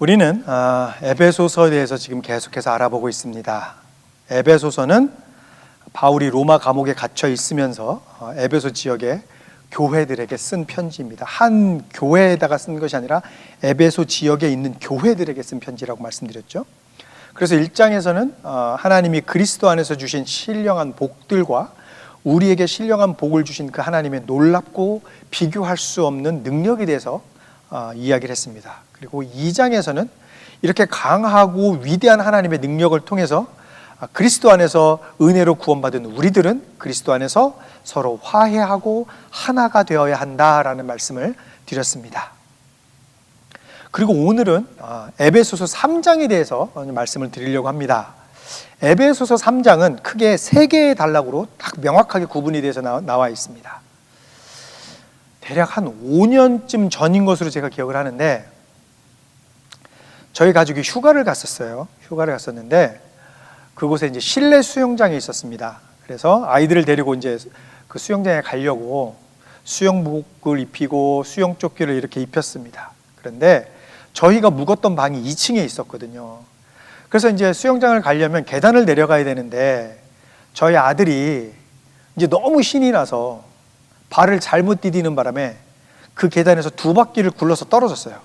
우리는 아, 에베소서에 대해서 지금 계속해서 알아보고 있습니다. 에베소서는 바울이 로마 감옥에 갇혀 있으면서 어, 에베소 지역의 교회들에게 쓴 편지입니다. 한 교회에다가 쓴 것이 아니라 에베소 지역에 있는 교회들에게 쓴 편지라고 말씀드렸죠. 그래서 1장에서는 어, 하나님이 그리스도 안에서 주신 신령한 복들과 우리에게 신령한 복을 주신 그 하나님의 놀랍고 비교할 수 없는 능력에 대해서 어, 이야기를 했습니다. 그리고 2장에서는 이렇게 강하고 위대한 하나님의 능력을 통해서 아, 그리스도 안에서 은혜로 구원받은 우리들은 그리스도 안에서 서로 화해하고 하나가 되어야 한다라는 말씀을 드렸습니다. 그리고 오늘은 아, 에베소서 3장에 대해서 말씀을 드리려고 합니다. 에베소서 3장은 크게 세 개의 단락으로 딱 명확하게 구분이 돼서 나와 있습니다. 대략 한 5년쯤 전인 것으로 제가 기억을 하는데 저희 가족이 휴가를 갔었어요. 휴가를 갔었는데 그곳에 이제 실내 수영장이 있었습니다. 그래서 아이들을 데리고 이제 그 수영장에 가려고 수영복을 입히고 수영 조끼를 이렇게 입혔습니다. 그런데 저희가 묵었던 방이 2층에 있었거든요. 그래서 이제 수영장을 가려면 계단을 내려가야 되는데 저희 아들이 이제 너무 신이 나서 발을 잘못 디디는 바람에 그 계단에서 두 바퀴를 굴러서 떨어졌어요.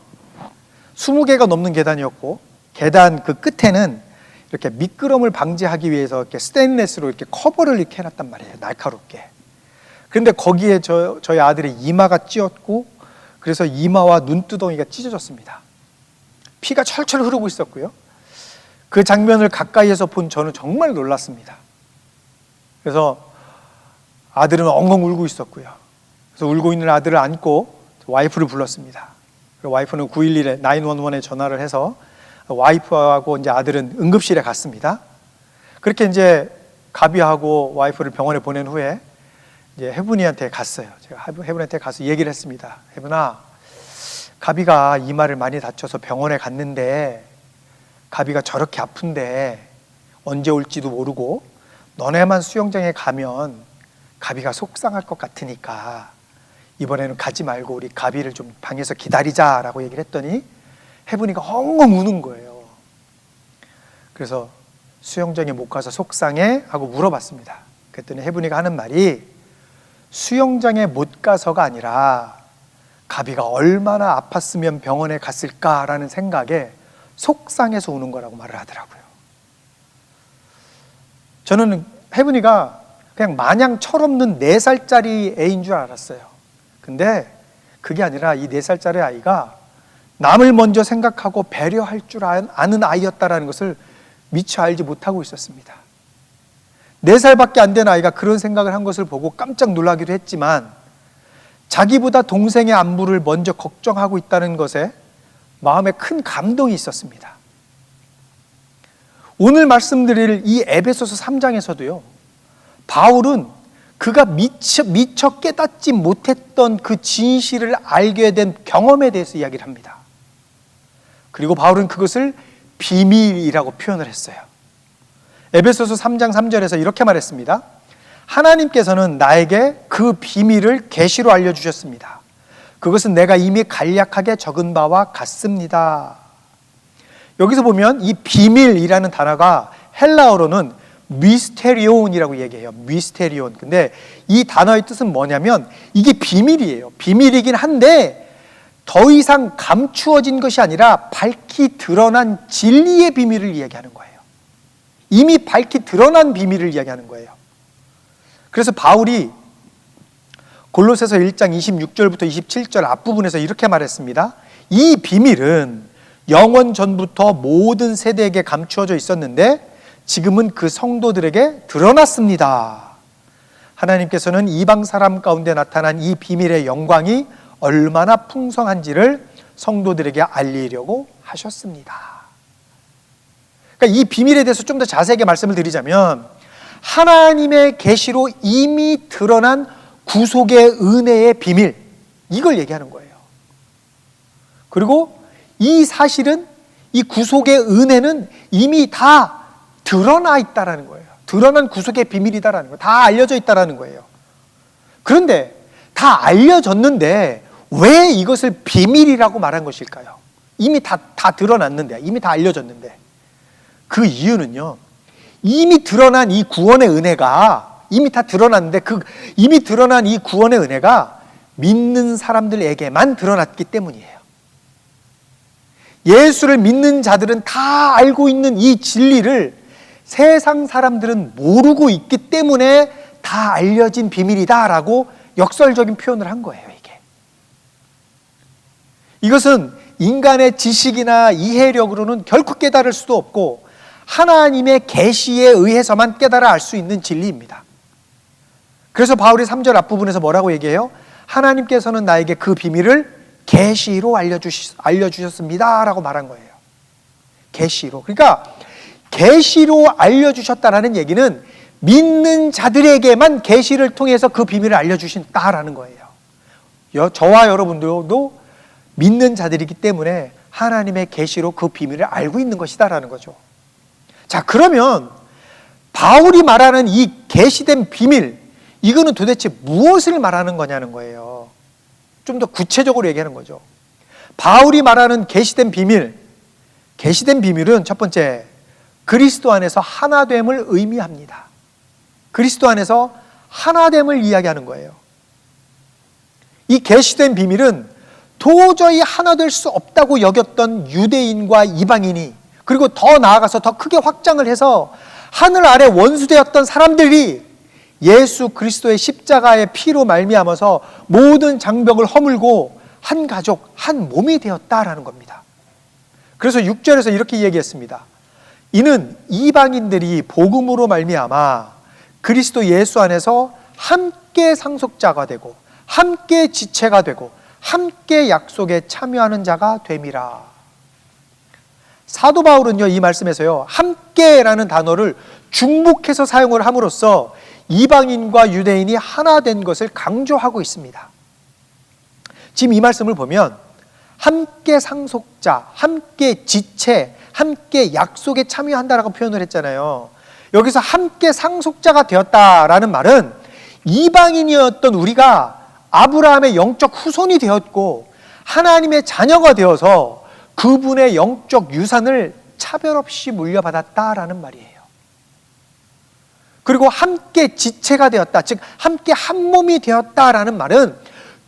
20개가 넘는 계단이었고 계단 그 끝에는 이렇게 미끄럼을 방지하기 위해서 이렇게 스테인레스로 이렇게 커버를 이렇게 해놨단 말이에요. 날카롭게. 그런데 거기에 저, 저희 아들의 이마가 찧었고 그래서 이마와 눈두덩이가 찢어졌습니다. 피가 철철 흐르고 있었고요. 그 장면을 가까이에서 본 저는 정말 놀랐습니다. 그래서 아들은 엉엉 울고 있었고요. 그래서 울고 있는 아들을 안고 와이프를 불렀습니다. 와이프는 911에 911에 전화를 해서 와이프하고 이제 아들은 응급실에 갔습니다. 그렇게 이제 가비하고 와이프를 병원에 보낸 후에 이제 해분이한테 갔어요. 제가 해분한테 가서 얘기를 했습니다. 해분아, 가비가 이마를 많이 다쳐서 병원에 갔는데 가비가 저렇게 아픈데 언제 올지도 모르고 너네만 수영장에 가면 가비가 속상할 것 같으니까 이번에는 가지 말고 우리 가비를 좀 방에서 기다리자라고 얘기를 했더니 해분이가 엉엉 우는 거예요. 그래서 수영장에 못 가서 속상해 하고 물어봤습니다. 그랬더니 해분이가 하는 말이 수영장에 못 가서가 아니라 가비가 얼마나 아팠으면 병원에 갔을까라는 생각에 속상해서 우는 거라고 말을 하더라고요. 저는 해분이가 그냥 마냥 철없는 4살짜리 애인 줄 알았어요. 근데 그게 아니라 이 4살짜리 아이가 남을 먼저 생각하고 배려할 줄 아는 아이였다라는 것을 미처 알지 못하고 있었습니다. 4살밖에 안 된 아이가 그런 생각을 한 것을 보고 깜짝 놀라기도 했지만 자기보다 동생의 안부를 먼저 걱정하고 있다는 것에 마음에 큰 감동이 있었습니다. 오늘 말씀드릴 이 에베소서 3장에서도요. 바울은 그가 미처, 미처 깨닫지 못했던 그 진실을 알게 된 경험에 대해서 이야기를 합니다. 그리고 바울은 그것을 비밀이라고 표현을 했어요. 에베소서 3장 3절에서 이렇게 말했습니다. 하나님께서는 나에게 그 비밀을 계시로 알려 주셨습니다. 그것은 내가 이미 간략하게 적은 바와 같습니다. 여기서 보면 이 비밀이라는 단어가 헬라어로는 미스테리온이라고 얘기해요. 미스테리온. 근데 이 단어의 뜻은 뭐냐면 이게 비밀이에요. 비밀이긴 한데 더 이상 감추어진 것이 아니라 밝히 드러난 진리의 비밀을 이야기하는 거예요. 이미 밝히 드러난 비밀을 이야기하는 거예요. 그래서 바울이 골로새서 1장 26절부터 27절 앞부분에서 이렇게 말했습니다. 이 비밀은 영원 전부터 모든 세대에게 감추어져 있었는데 지금은 그 성도들에게 드러났습니다. 하나님께서는 이방 사람 가운데 나타난 이 비밀의 영광이 얼마나 풍성한지를 성도들에게 알리려고 하셨습니다. 그러니까 이 비밀에 대해서 좀 더 자세하게 말씀을 드리자면 하나님의 계시로 이미 드러난 구속의 은혜의 비밀 이걸 얘기하는 거예요. 그리고 이 사실은 이 구속의 은혜는 이미 다 드러나 있다라는 거예요. 드러난 구속의 비밀이다라는 거예요. 다 알려져 있다라는 거예요. 그런데 다 알려졌는데 왜 이것을 비밀이라고 말한 것일까요? 이미 다, 다 드러났는데, 이미 다 알려졌는데. 그 이유는요, 이미 드러난 이 구원의 은혜가, 이미 다 드러났는데, 그, 이미 드러난 이 구원의 은혜가 믿는 사람들에게만 드러났기 때문이에요. 예수를 믿는 자들은 다 알고 있는 이 진리를 세상 사람들은 모르고 있기 때문에 다 알려진 비밀이다라고 역설적인 표현을 한 거예요, 이게. 이것은 인간의 지식이나 이해력으로는 결코 깨달을 수도 없고 하나님의 계시에 의해서만 깨달아 알 수 있는 진리입니다. 그래서 바울이 3절 앞부분에서 뭐라고 얘기해요? 하나님께서는 나에게 그 비밀을 계시로 알려주시, 알려주셨습니다라고 말한 거예요. 계시로. 그러니까 계시로 알려주셨다라는 얘기는 믿는 자들에게만 계시를 통해서 그 비밀을 알려주신다라는 거예요. 여, 저와 여러분들도 믿는 자들이기 때문에 하나님의 계시로 그 비밀을 알고 있는 것이다라는 거죠. 자, 그러면 바울이 말하는 이 계시된 비밀 이거는 도대체 무엇을 말하는 거냐는 거예요. 좀 더 구체적으로 얘기하는 거죠. 바울이 말하는 계시된 비밀, 계시된 비밀은 첫 번째 그리스도 안에서 하나됨을 의미합니다. 그리스도 안에서 하나됨을 이야기하는 거예요. 이 계시된 비밀은 도저히 하나 될 수 없다고 여겼던 유대인과 이방인이 그리고 더 나아가서 더 크게 확장을 해서 하늘 아래 원수되었던 사람들이 예수 그리스도의 십자가의 피로 말미암아서 모든 장벽을 허물고 한 가족, 한 몸이 되었다라는 겁니다. 그래서 6절에서 이렇게 얘기했습니다. 이는 이방인들이 복음으로 말미암아 그리스도 예수 안에서 함께 상속자가 되고 함께 지체가 되고 함께 약속에 참여하는 자가 됨이라. 사도 바울은요, 이 말씀에서요, 함께라는 단어를 중복해서 사용을 함으로써 이방인과 유대인이 하나 된 것을 강조하고 있습니다. 지금 이 말씀을 보면 함께 상속자, 함께 지체, 함께 약속에 참여한다라고 표현을 했잖아요. 여기서 함께 상속자가 되었다라는 말은 이방인이었던 우리가 아브라함의 영적 후손이 되었고 하나님의 자녀가 되어서 그분의 영적 유산을 차별 없이 물려받았다라는 말이에요. 그리고 함께 지체가 되었다. 즉, 함께 한 몸이 되었다라는 말은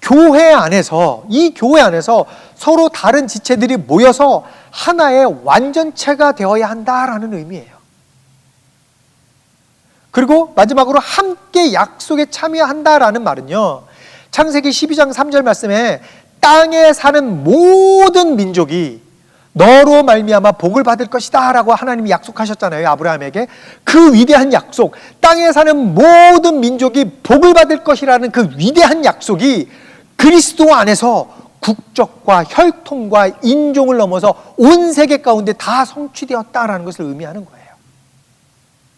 교회 안에서, 이 교회 안에서 서로 다른 지체들이 모여서 하나의 완전체가 되어야 한다라는 의미예요. 그리고 마지막으로 함께 약속에 참여한다라는 말은요. 창세기 12장 3절 말씀에 땅에 사는 모든 민족이 너로 말미암아 복을 받을 것이다라고 하나님이 약속하셨잖아요. 아브라함에게 그 위대한 약속, 땅에 사는 모든 민족이 복을 받을 것이라는 그 위대한 약속이 그리스도 안에서 국적과 혈통과 인종을 넘어서 온 세계 가운데 다 성취되었다라는 것을 의미하는 거예요.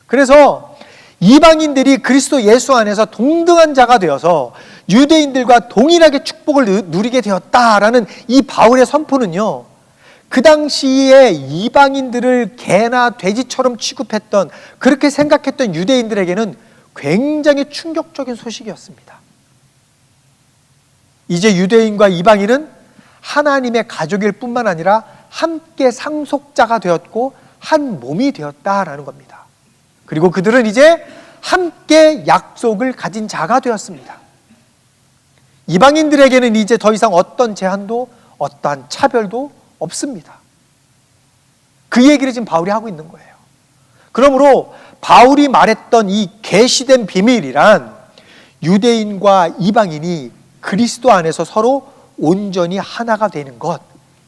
그래서 이방인들이 그리스도 예수 안에서 동등한 자가 되어서 유대인들과 동일하게 축복을 누리게 되었다라는 이 바울의 선포는요. 그 당시에 이방인들을 개나 돼지처럼 취급했던 그렇게 생각했던 유대인들에게는 굉장히 충격적인 소식이었습니다. 이제 유대인과 이방인은 하나님의 가족일 뿐만 아니라 함께 상속자가 되었고 한 몸이 되었다라는 겁니다. 그리고 그들은 이제 함께 약속을 가진 자가 되었습니다. 이방인들에게는 이제 더 이상 어떤 제한도 어떠한 차별도 없습니다. 그 얘기를 지금 바울이 하고 있는 거예요. 그러므로 바울이 말했던 이 계시된 비밀이란 유대인과 이방인이 그리스도 안에서 서로 온전히 하나가 되는 것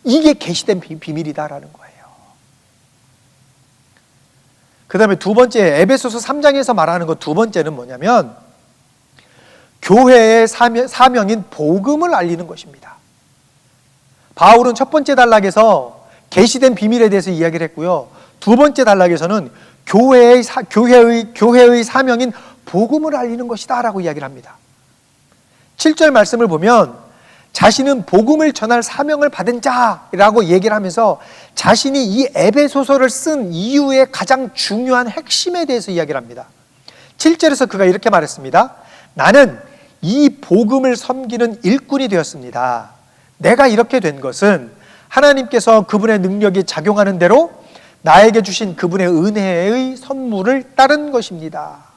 이게 계시된 비밀이다라는 거예요. 그 다음에 두 번째 에베소서 3장에서 말하는 것 두 번째는 뭐냐면 교회의 사명, 인 복음을 알리는 것입니다. 바울은 첫 번째 단락에서 계시된 비밀에 대해서 이야기를 했고요. 두 번째 단락에서는 교회의 사, 교회의 교회의 사명인 복음을 알리는 것이다라고 이야기를 합니다. 7절 말씀을 보면 자신은 복음을 전할 사명을 받은 자라고 얘기를 하면서 자신이 이 에베소서를 쓴 이유의 가장 중요한 핵심에 대해서 이야기를 합니다. 7절에서 그가 이렇게 말했습니다. 나는 이 복음을 섬기는 일꾼이 되었습니다. 내가 이렇게 된 것은 하나님께서 그분의 능력이 작용하는 대로 나에게 주신 그분의 은혜의 선물을 따른 것입니다.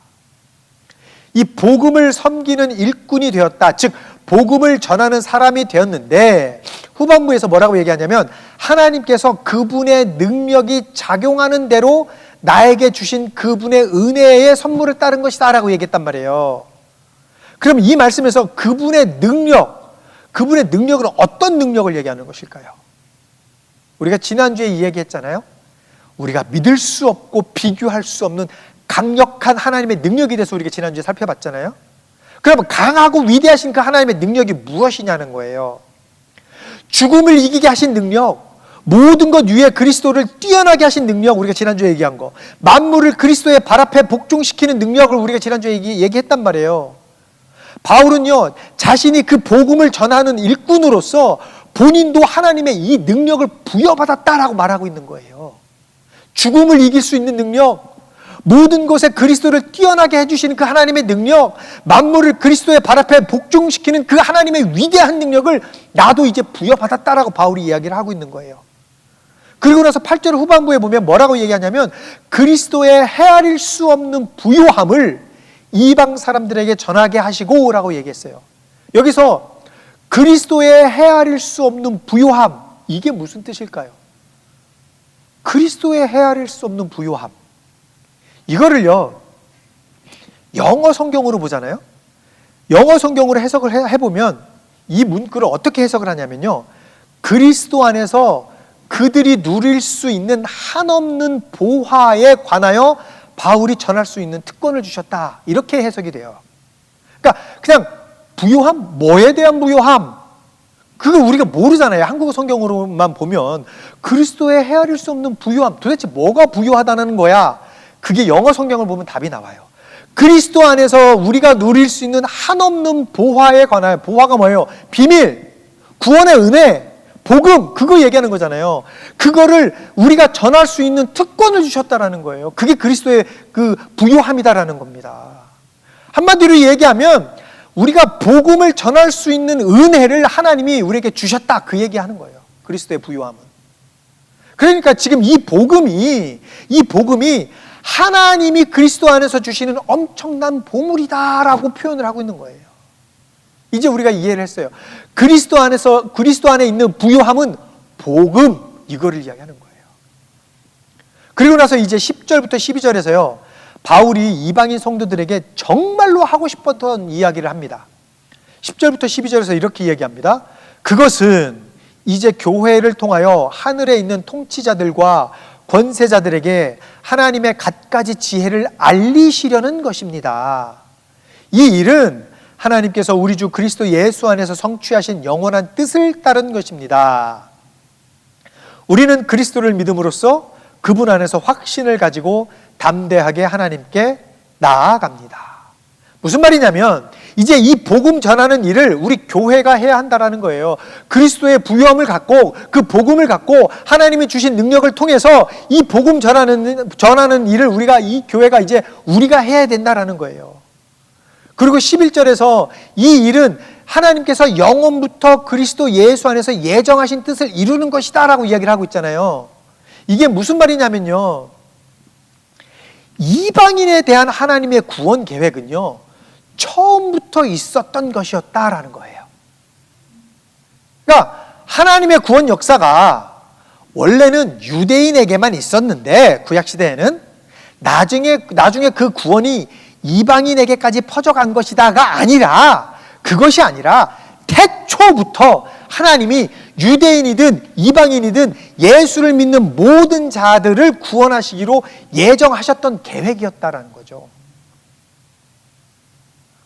이 복음을 섬기는 일꾼이 되었다. 즉, 복음을 전하는 사람이 되었는데, 후반부에서 뭐라고 얘기하냐면, 하나님께서 그분의 능력이 작용하는 대로 나에게 주신 그분의 은혜의 선물을 따른 것이다. 라고 얘기했단 말이에요. 그럼 이 말씀에서 그분의 능력, 그분의 능력은 어떤 능력을 얘기하는 것일까요? 우리가 지난주에 이야기했잖아요. 우리가 믿을 수 없고 비교할 수 없는 강력한 하나님의 능력에 대해서 우리가 지난주에 살펴봤잖아요. 그러면 강하고 위대하신 그 하나님의 능력이 무엇이냐는 거예요. 죽음을 이기게 하신 능력, 모든 것 위에 그리스도를 뛰어나게 하신 능력, 우리가 지난주에 얘기한 거, 만물을 그리스도의 발 앞에 복종시키는 능력을 우리가 지난주에 얘기, 얘기했단 말이에요. 바울은요, 자신이 그 복음을 전하는 일꾼으로서 본인도 하나님의 이 능력을 부여받았다라고 말하고 있는 거예요. 죽음을 이길 수 있는 능력, 모든 것에 그리스도를 뛰어나게 해주시는 그 하나님의 능력, 만물을 그리스도의 발 앞에 복종시키는 그 하나님의 위대한 능력을 나도 이제 부여받았다라고 바울이 이야기를 하고 있는 거예요. 그리고 나서 8절 후반부에 보면 뭐라고 얘기하냐면 그리스도의 헤아릴 수 없는 부요함을 이방 사람들에게 전하게 하시고 라고 얘기했어요. 여기서 그리스도의 헤아릴 수 없는 부요함 이게 무슨 뜻일까요? 그리스도의 헤아릴 수 없는 부요함 이거를요 영어 성경으로 보잖아요. 영어 성경으로 해석을 해- 해보면 이 문구를 어떻게 해석을 하냐면요 그리스도 안에서 그들이 누릴 수 있는 한없는 보화에 관하여 바울이 전할 수 있는 특권을 주셨다. 이렇게 해석이 돼요. 그러니까 그냥 부요함, 뭐에 대한 부요함? 그거 우리가 모르잖아요. 한국어 성경으로만 보면 그리스도의 헤아릴 수 없는 부요함. 도대체 뭐가 부요하다는 거야? 그게 영어 성경을 보면 답이 나와요. 그리스도 안에서 우리가 누릴 수 있는 한없는 보화에 관하여 보화가 뭐예요? 비밀, 구원의 은혜, 복음 그거 얘기하는 거잖아요. 그거를 우리가 전할 수 있는 특권을 주셨다라는 거예요. 그게 그리스도의 그 부요함이다라는 겁니다. 한마디로 얘기하면 우리가 복음을 전할 수 있는 은혜를 하나님이 우리에게 주셨다 그 얘기하는 거예요. 그리스도의 부요함은. 그러니까 지금 이 복음이 이 복음이 하나님이 그리스도 안에서 주시는 엄청난 보물이다라고 표현을 하고 있는 거예요. 이제 우리가 이해를 했어요. 그리스도 안에서 그리스도 안에 있는 부요함은 복음 이거를 이야기하는 거예요. 그리고 나서 이제 10절부터 12절에서요. 바울이 이방인 성도들에게 정말로 하고 싶었던 이야기를 합니다. 10절부터 12절에서 이렇게 이야기합니다. 그것은 이제 교회를 통하여 하늘에 있는 통치자들과 권세자들에게 하나님의 갖가지 지혜를 알리시려는 것입니다. 이 일은 하나님께서 우리 주 그리스도 예수 안에서 성취하신 영원한 뜻을 따른 것입니다. 우리는 그리스도를 믿음으로써 그분 안에서 확신을 가지고 담대하게 하나님께 나아갑니다. 무슨 말이냐면 이제 이 복음 전하는 일을 우리 교회가 해야 한다라는 거예요. 그리스도의 부유함을 갖고 그 복음을 갖고 하나님이 주신 능력을 통해서 이 복음 전하는 전하는 일을 우리가 이 교회가 이제 우리가 해야 된다라는 거예요. 그리고 11절에서 이 일은 하나님께서 영원부터 그리스도 예수 안에서 예정하신 뜻을 이루는 것이다라고 이야기를 하고 있잖아요. 이게 무슨 말이냐면요. 이방인에 대한 하나님의 구원 계획은요. 처음부터 있었던 것이었다라는 거예요. 그러니까 하나님의 구원 역사가 원래는 유대인에게만 있었는데 구약 시대에는 나중에 나중에 그 구원이 이방인에게까지 퍼져간 것이다가 아니라 그것이 아니라 태초부터 하나님이 유대인이든 이방인이든 예수를 믿는 모든 자들을 구원하시기로 예정하셨던 계획이었다라는 거죠.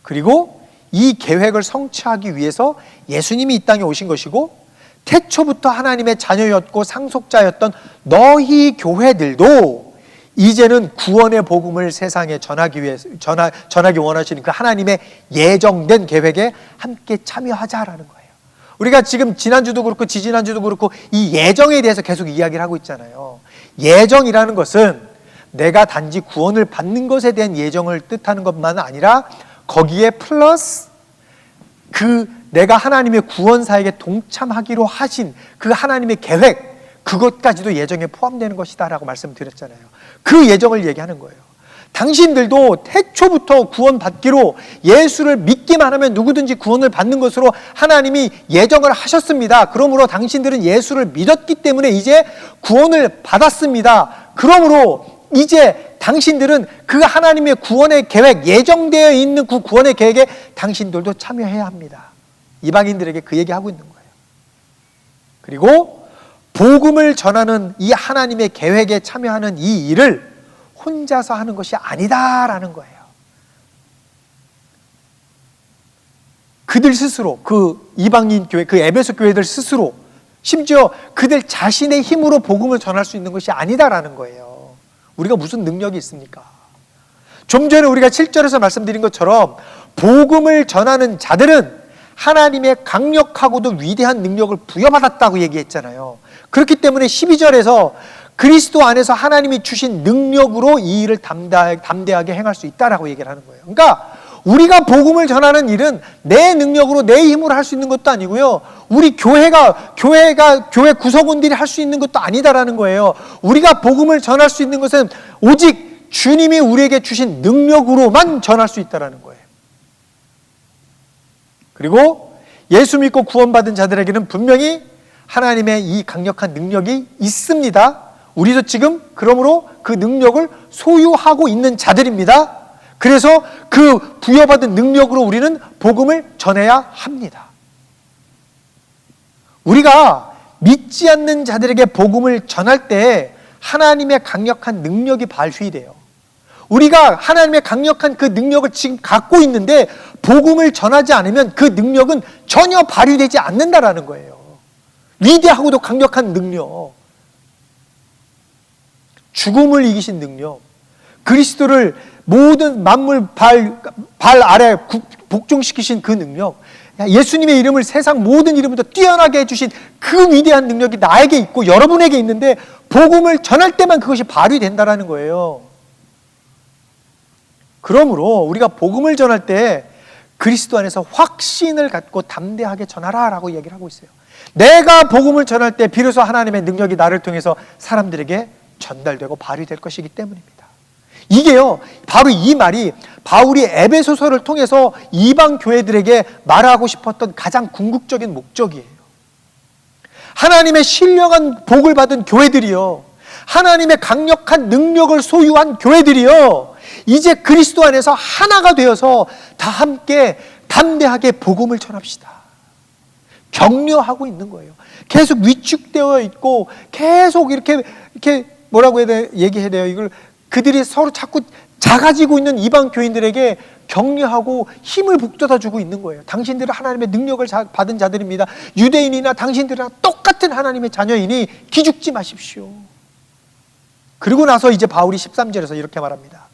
그리고 이 계획을 성취하기 위해서 예수님이 이 땅에 오신 것이고 태초부터 하나님의 자녀였고 상속자였던 너희 교회들도 이제는 구원의 복음을 세상에 전하기 위해 전하, 전하기 원하시는 그 하나님의 예정된 계획에 함께 참여하자라는 거예요. 우리가 지금 지난주도 그렇고 지지난주도 그렇고 이 예정에 대해서 계속 이야기를 하고 있잖아요. 예정이라는 것은 내가 단지 구원을 받는 것에 대한 예정을 뜻하는 것만 아니라 거기에 플러스 그 내가 하나님의 구원사에게 동참하기로 하신 그 하나님의 계획, 그것까지도 예정에 포함되는 것이다라고 말씀드렸잖아요. 그 예정을 얘기하는 거예요. 당신들도 태초부터 구원받기로 예수를 믿기만 하면 누구든지 구원을 받는 것으로 하나님이 예정을 하셨습니다. 그러므로 당신들은 예수를 믿었기 때문에 이제 구원을 받았습니다. 그러므로 이제 당신들은 그 하나님의 구원의 계획, 예정되어 있는 그 구원의 계획에 당신들도 참여해야 합니다. 이방인들에게 그 얘기하고 있는 거예요. 그리고 복음을 전하는 이 하나님의 계획에 참여하는 이 일을 혼자서 하는 것이 아니다라는 거예요. 그들 스스로 그 이방인 교회, 그 에베소 교회들 스스로 심지어 그들 자신의 힘으로 복음을 전할 수 있는 것이 아니다라는 거예요. 우리가 무슨 능력이 있습니까? 좀 전에 우리가 7절에서 말씀드린 것처럼 복음을 전하는 자들은 하나님의 강력하고도 위대한 능력을 부여받았다고 얘기했잖아요. 그렇기 때문에 12절에서 그리스도 안에서 하나님이 주신 능력으로 이 일을 담대하게 행할 수 있다라고 얘기를 하는 거예요. 그러니까 우리가 복음을 전하는 일은 내 능력으로 내 힘으로 할 수 있는 것도 아니고요. 우리 교회가 교회가 교회 구성원들이 할 수 있는 것도 아니다라는 거예요. 우리가 복음을 전할 수 있는 것은 오직 주님이 우리에게 주신 능력으로만 전할 수 있다라는 거예요. 그리고 예수 믿고 구원받은 자들에게는 분명히 하나님의 이 강력한 능력이 있습니다. 우리도 지금 그러므로 그 능력을 소유하고 있는 자들입니다. 그래서 그 부여받은 능력으로 우리는 복음을 전해야 합니다. 우리가 믿지 않는 자들에게 복음을 전할 때 하나님의 강력한 능력이 발휘돼요. 우리가 하나님의 강력한 그 능력을 지금 갖고 있는데 복음을 전하지 않으면 그 능력은 전혀 발휘되지 않는다라는 거예요. 위대하고도 강력한 능력. 죽음을 이기신 능력, 그리스도를 모든 만물 발, 발 아래 복종시키신 그 능력, 예수님의 이름을 세상 모든 이름보다 뛰어나게 해주신 그 위대한 능력이 나에게 있고 여러분에게 있는데 복음을 전할 때만 그것이 발휘된다라는 거예요. 그러므로 우리가 복음을 전할 때 그리스도 안에서 확신을 갖고 담대하게 전하라라고 얘기를 하고 있어요. 내가 복음을 전할 때 비로소 하나님의 능력이 나를 통해서 사람들에게 전달되고 발휘될 것이기 때문입니다. 이게요, 바로 이 말이 바울이 에베소서를 통해서 이방 교회들에게 말하고 싶었던 가장 궁극적인 목적이에요. 하나님의 신령한 복을 받은 교회들이요, 하나님의 강력한 능력을 소유한 교회들이요, 이제 그리스도 안에서 하나가 되어서 다 함께 담대하게 복음을 전합시다. 격려하고 있는 거예요. 계속 위축되어 있고 계속 이렇게 이렇게 뭐라고 해야 돼, 얘기해야 돼요. 이걸 그들이 서로 자꾸 작아지고 있는 이방 교인들에게 격려하고 힘을 북돋아 주고 있는 거예요. 당신들은 하나님의 능력을 받은 자들입니다. 유대인이나 당신들이랑 똑같은 하나님의 자녀이니 기죽지 마십시오. 그리고 나서 이제 바울이 13절에서 이렇게 말합니다.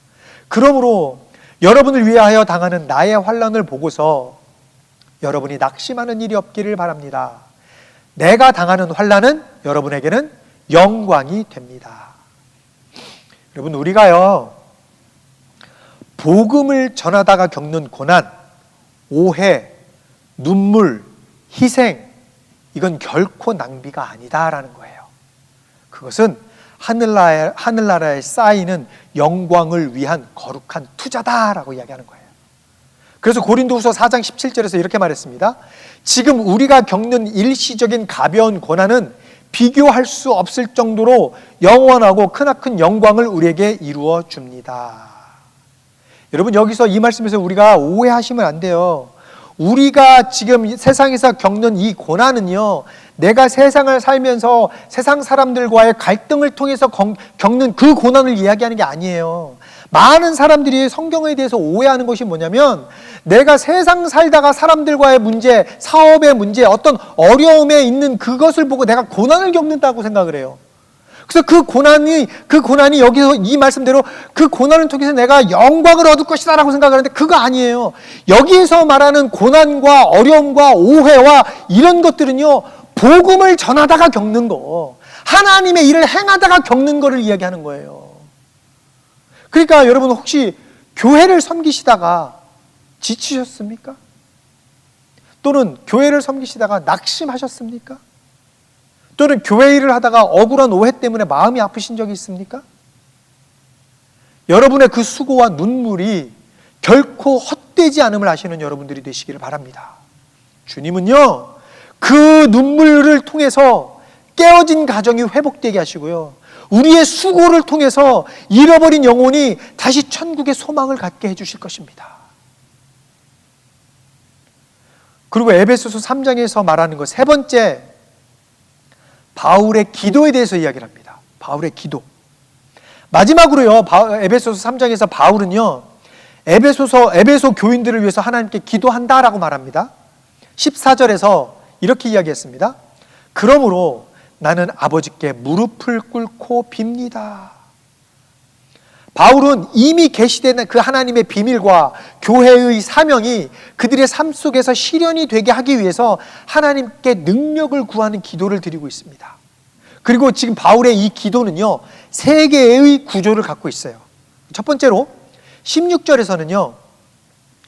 그러므로 여러분을 위하여 당하는 나의 환란을 보고서 여러분이 낙심하는 일이 없기를 바랍니다. 내가 당하는 환란은 여러분에게는 영광이 됩니다. 여러분 우리가요 복음을 전하다가 겪는 고난, 오해, 눈물, 희생 이건 결코 낭비가 아니다라는 거예요. 그것은 하늘나라, 하늘나라에 쌓이는 영광을 위한 거룩한 투자다라고 이야기하는 거예요. 그래서 고린도후서 4장 17절에서 이렇게 말했습니다. 지금 우리가 겪는 일시적인 가벼운 고난은 비교할 수 없을 정도로 영원하고 크나큰 영광을 우리에게 이루어 줍니다. 여러분 여기서 이 말씀에서 우리가 오해하시면 안 돼요. 우리가 지금 세상에서 겪는 이 고난은요, 내가 세상을 살면서 세상 사람들과의 갈등을 통해서 겪는 그 고난을 이야기하는 게 아니에요. 많은 사람들이 성경에 대해서 오해하는 것이 뭐냐면 내가 세상 살다가 사람들과의 문제, 사업의 문제, 어떤 어려움에 있는 그것을 보고 내가 고난을 겪는다고 생각을 해요. 그래서 그 고난이 그 고난이 여기서 이 말씀대로 그 고난을 통해서 내가 영광을 얻을 것이다라고 생각하는데 그거 아니에요. 여기에서 말하는 고난과 어려움과 오해와 이런 것들은요. 복음을 전하다가 겪는 거. 하나님의 일을 행하다가 겪는 거를 이야기하는 거예요. 그러니까 여러분 혹시 교회를 섬기시다가 지치셨습니까? 또는 교회를 섬기시다가 낙심하셨습니까? 또는 교회 일을 하다가 억울한 오해 때문에 마음이 아프신 적이 있습니까? 여러분의 그 수고와 눈물이 결코 헛되지 않음을 아시는 여러분들이 되시기를 바랍니다. 주님은요, 그 눈물을 통해서 깨어진 가정이 회복되게 하시고요. 우리의 수고를 통해서 잃어버린 영혼이 다시 천국의 소망을 갖게 해주실 것입니다. 그리고 에베소서 3장에서 말하는 것 세 번째 바울의 기도에 대해서 이야기를 합니다. 바울의 기도. 마지막으로요. 바- 에베소서 3장에서 바울은요. 에베소서 에베소 교인들을 위해서 하나님께 기도한다라고 말합니다. 14절에서 이렇게 이야기했습니다. 그러므로 나는 아버지께 무릎을 꿇고 빕니다. 바울은 이미 계시된 그 하나님의 비밀과 교회의 사명이 그들의 삶 속에서 실현이 되게 하기 위해서 하나님께 능력을 구하는 기도를 드리고 있습니다. 그리고 지금 바울의 이 기도는요, 세 개의 구조를 갖고 있어요. 첫 번째로 16절에서는요,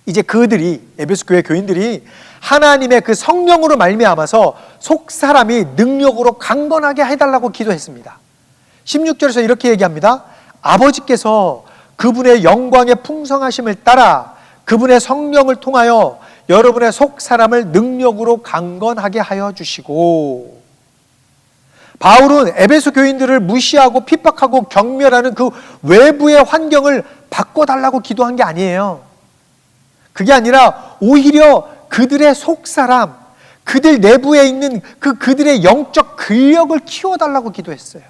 이제 그들이 에베소 교회 교인들이 하나님의 그 성령으로 말미암아서 속 사람이 능력으로 강건하게 해달라고 기도했습니다. 16절에서 이렇게 얘기합니다. 아버지께서 그분의 영광의 풍성하심을 따라 그분의 성령을 통하여 여러분의 속 사람을 능력으로 강건하게 하여 주시고 바울은 에베소 교인들을 무시하고 핍박하고 경멸하는 그 외부의 환경을 바꿔달라고 기도한 게 아니에요. 그게 아니라 오히려 그들의 속 사람, 그들 내부에 있는 그 그들의 영적 근력을 키워달라고 기도했어요.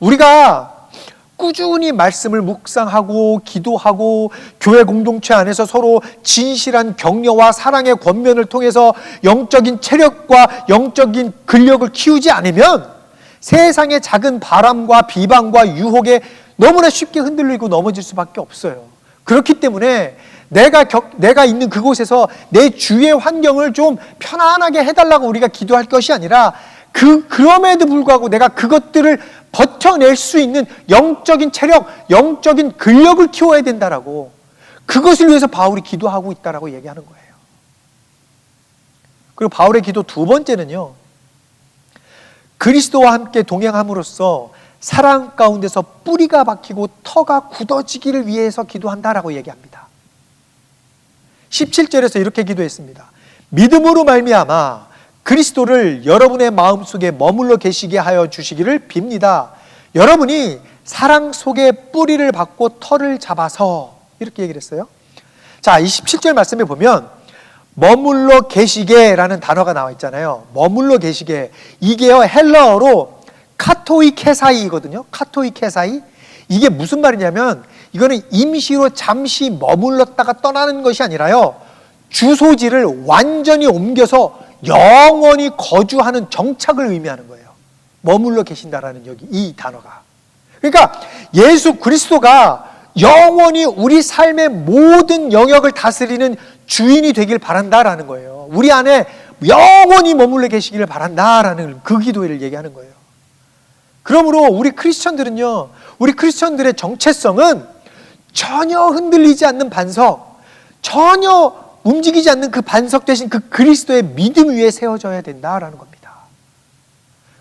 우리가 꾸준히 말씀을 묵상하고 기도하고 교회 공동체 안에서 서로 진실한 격려와 사랑의 권면을 통해서 영적인 체력과 영적인 근력을 키우지 않으면 세상의 작은 바람과 비방과 유혹에 너무나 쉽게 흔들리고 넘어질 수밖에 없어요. 그렇기 때문에 내가 격, 내가 있는 그곳에서 내 주위의 환경을 좀 편안하게 해달라고 우리가 기도할 것이 아니라 그 그럼에도 불구하고 내가 그것들을 버텨낼 수 있는 영적인 체력, 영적인 근력을 키워야 된다라고 그것을 위해서 바울이 기도하고 있다라고 얘기하는 거예요. 그리고 바울의 기도 두 번째는요. 그리스도와 함께 동행함으로써 사랑 가운데서 뿌리가 박히고 터가 굳어지기를 위해서 기도한다라고 얘기합니다. 17절에서 이렇게 기도했습니다. 믿음으로 말미암아 그리스도를 여러분의 마음속에 머물러 계시게 하여 주시기를 빕니다. 여러분이 사랑 속에 뿌리를 받고 털을 잡아서 이렇게 얘기를 했어요. 자, 이 17절 말씀에 보면 머물러 계시게라는 단어가 나와 있잖아요. 머물러 계시게. 이게요, 헬라어로 카토이 케사이거든요. 카토이 케사이. 이게 무슨 말이냐면 이거는 임시로 잠시 머물렀다가 떠나는 것이 아니라요. 주소지를 완전히 옮겨서 영원히 거주하는 정착을 의미하는 거예요. 머물러 계신다라는 여기 이 단어가. 그러니까 예수 그리스도가 영원히 우리 삶의 모든 영역을 다스리는 주인이 되길 바란다라는 거예요. 우리 안에 영원히 머물러 계시기를 바란다라는 그 기도를 얘기하는 거예요. 그러므로 우리 크리스천들은요, 우리 크리스천들의 정체성은 전혀 흔들리지 않는 반석, 전혀 움직이지 않는 그 반석 대신 그 그리스도의 믿음 위에 세워져야 된다라는 겁니다.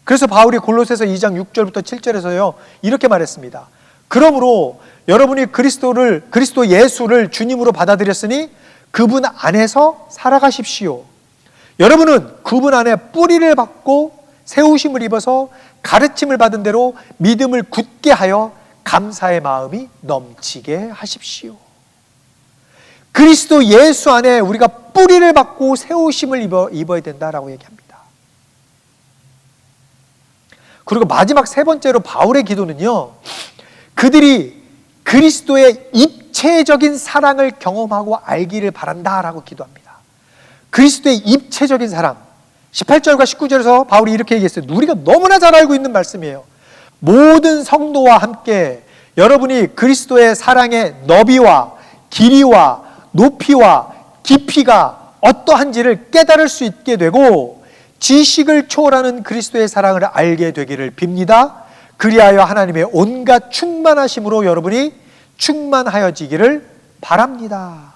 그래서 바울이 골로새서 2장 6절부터 7절에서요 이렇게 말했습니다. 그러므로 여러분이 그리스도를 그리스도 예수를 주님으로 받아들였으니 그분 안에서 살아가십시오. 여러분은 그분 안에 뿌리를 받고 세우심을 입어서 가르침을 받은 대로 믿음을 굳게 하여 감사의 마음이 넘치게 하십시오. 그리스도 예수 안에 우리가 뿌리를 받고 세우심을 입어, 입어야 된다라고 얘기합니다. 그리고 마지막 세 번째로 바울의 기도는요, 그들이 그리스도의 입체적인 사랑을 경험하고 알기를 바란다라고 기도합니다. 그리스도의 입체적인 사랑. 18절과 19절에서 바울이 이렇게 얘기했어요. 우리가 너무나 잘 알고 있는 말씀이에요. 모든 성도와 함께 여러분이 그리스도의 사랑의 너비와 길이와 높이와 깊이가 어떠한지를 깨달을 수 있게 되고 지식을 초월하는 그리스도의 사랑을 알게 되기를 빕니다. 그리하여 하나님의 온갖 충만하심으로 여러분이 충만하여지기를 바랍니다.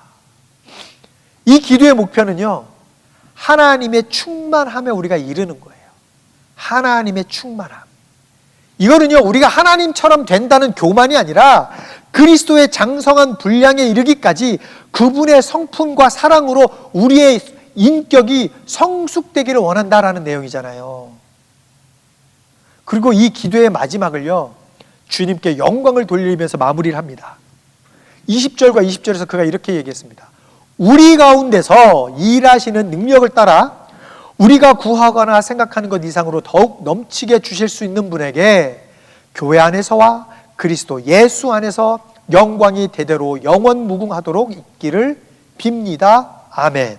이 기도의 목표는요, 하나님의 충만함에 우리가 이르는 거예요. 하나님의 충만함. 이거는요, 우리가 하나님처럼 된다는 교만이 아니라 그리스도의 장성한 분량에 이르기까지 그분의 성품과 사랑으로 우리의 인격이 성숙되기를 원한다라는 내용이잖아요. 그리고 이 기도의 마지막을요, 주님께 영광을 돌리면서 마무리를 합니다. 20절과 20절에서 그가 이렇게 얘기했습니다. 우리 가운데서 일하시는 능력을 따라 우리가 구하거나 생각하는 것 이상으로 더욱 넘치게 주실 수 있는 분에게 교회 안에서와 그리스도 예수 안에서 영광이 대대로 영원 무궁하도록 있기를 빕니다. 아멘.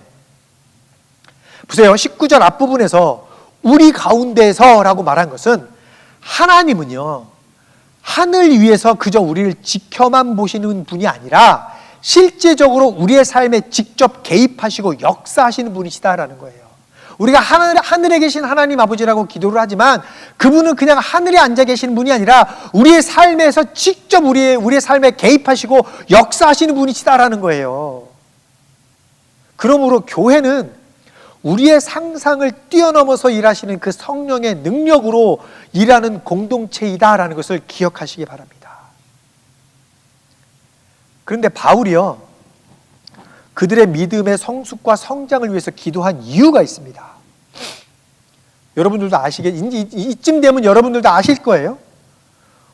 보세요. 19절 앞부분에서 우리 가운데서라고 말한 것은 하나님은요. 하늘 위에서 그저 우리를 지켜만 보시는 분이 아니라 실제적으로 우리의 삶에 직접 개입하시고 역사하시는 분이시다라는 거예요. 우리가 하늘, 하늘에 계신 하나님 아버지라고 기도를 하지만 그분은 그냥 하늘에 앉아 계시는 분이 아니라 우리의 삶에서 직접 우리의, 우리의 삶에 개입하시고 역사하시는 분이시다라는 거예요. 그러므로 교회는 우리의 상상을 뛰어넘어서 일하시는 그 성령의 능력으로 일하는 공동체이다라는 것을 기억하시기 바랍니다. 그런데 바울이요. 그들의 믿음의 성숙과 성장을 위해서 기도한 이유가 있습니다. 여러분들도 아시겠, 이쯤 되면 여러분들도 아실 거예요.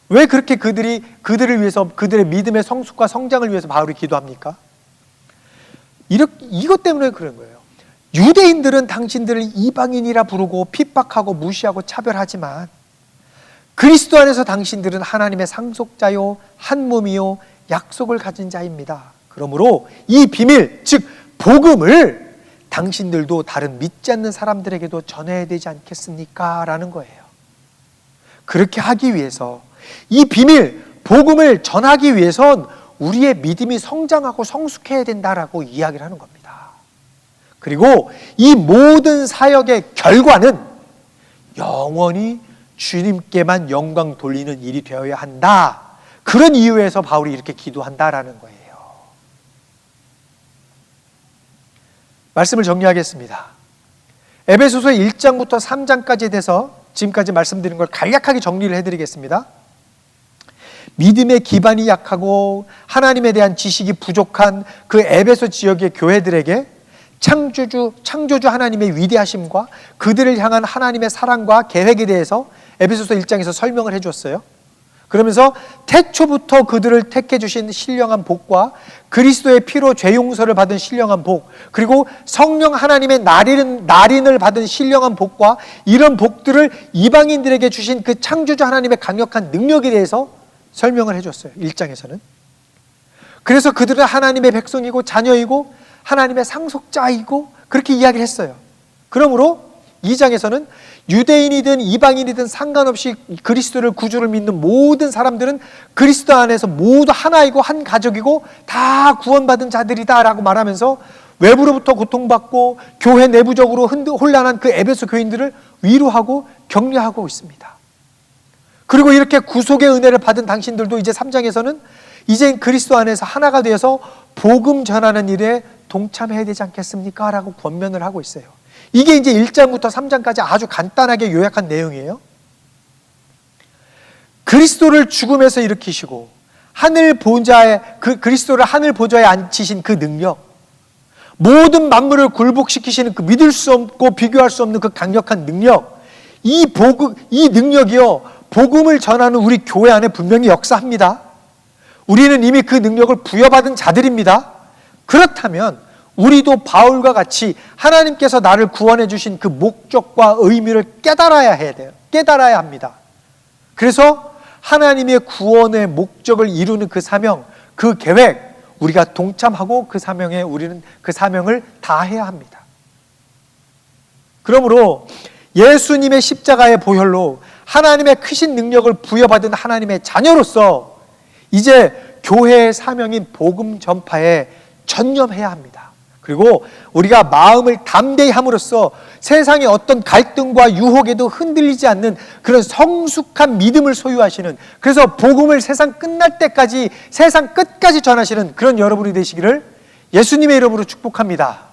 왜 그렇게 그들이, 그들을 위해서, 그들의 믿음의 성숙과 성장을 위해서 바울이 기도합니까? 이렇게, 이것 때문에 그런 거예요. 유대인들은 당신들을 이방인이라 부르고 핍박하고 무시하고 차별하지만 그리스도 안에서 당신들은 하나님의 상속자요, 한 몸이요, 약속을 가진 자입니다. 그러므로 이 비밀, 즉 복음을 당신들도 다른 믿지 않는 사람들에게도 전해야 되지 않겠습니까? 라는 거예요. 그렇게 하기 위해서 이 비밀, 복음을 전하기 위해선 우리의 믿음이 성장하고 성숙해야 된다라고 이야기를 하는 겁니다. 그리고 이 모든 사역의 결과는 영원히 주님께만 영광 돌리는 일이 되어야 한다. 그런 이유에서 바울이 이렇게 기도한다라는 거예요. 말씀을 정리하겠습니다. 에베소서 1장부터 3장까지 돼서 지금까지 말씀드린 걸 간략하게 정리를 해드리겠습니다. 믿음의 기반이 약하고 하나님에 대한 지식이 부족한 그 에베소 지역의 교회들에게 창조주 창조주 하나님의 위대하심과 그들을 향한 하나님의 사랑과 계획에 대해서 에베소서 1장에서 설명을 해 주었어요. 그러면서 태초부터 그들을 택해 주신 신령한 복과 그리스도의 피로 죄 용서를 받은 신령한 복, 그리고 성령 하나님의 날인, 날인을 받은 신령한 복과 이런 복들을 이방인들에게 주신 그 창조주 하나님의 강력한 능력에 대해서 설명을 해줬어요. 1장에서는. 그래서 그들은 하나님의 백성이고 자녀이고 하나님의 상속자이고 그렇게 이야기를 했어요. 그러므로 2장에서는 유대인이든 이방인이든 상관없이 그리스도를 구주를 믿는 모든 사람들은 그리스도 안에서 모두 하나이고 한 가족이고 다 구원받은 자들이다라고 말하면서 외부로부터 고통받고 교회 내부적으로 혼란한 그 에베소 교인들을 위로하고 격려하고 있습니다. 그리고 이렇게 구속의 은혜를 받은 당신들도 이제 3장에서는 이제 그리스도 안에서 하나가 되어서 복음 전하는 일에 동참해야 되지 않겠습니까? 라고 권면을 하고 있어요. 이게 이제 1장부터 3장까지 아주 간단하게 요약한 내용이에요. 그리스도를 죽음에서 일으키시고 하늘 보좌에 그 그리스도를 하늘 보좌에 앉히신 그 능력, 모든 만물을 굴복시키시는 그 믿을 수 없고 비교할 수 없는 그 강력한 능력, 이 복음 이 능력이요 복음을 전하는 우리 교회 안에 분명히 역사합니다. 우리는 이미 그 능력을 부여받은 자들입니다. 그렇다면 우리도 바울과 같이 하나님께서 나를 구원해 주신 그 목적과 의미를 깨달아야 해야 돼요. 깨달아야 합니다. 그래서 하나님의 구원의 목적을 이루는 그 사명, 그 계획, 우리가 동참하고 그 사명에 우리는 그 사명을 다해야 합니다. 그러므로 예수님의 십자가의 보혈로 하나님의 크신 능력을 부여받은 하나님의 자녀로서 이제 교회의 사명인 복음 전파에 전념해야 합니다. 그리고 우리가 마음을 담대히 함으로써 세상의 어떤 갈등과 유혹에도 흔들리지 않는 그런 성숙한 믿음을 소유하시는 그래서 복음을 세상 끝날 때까지 세상 끝까지 전하시는 그런 여러분이 되시기를 예수님의 이름으로 축복합니다.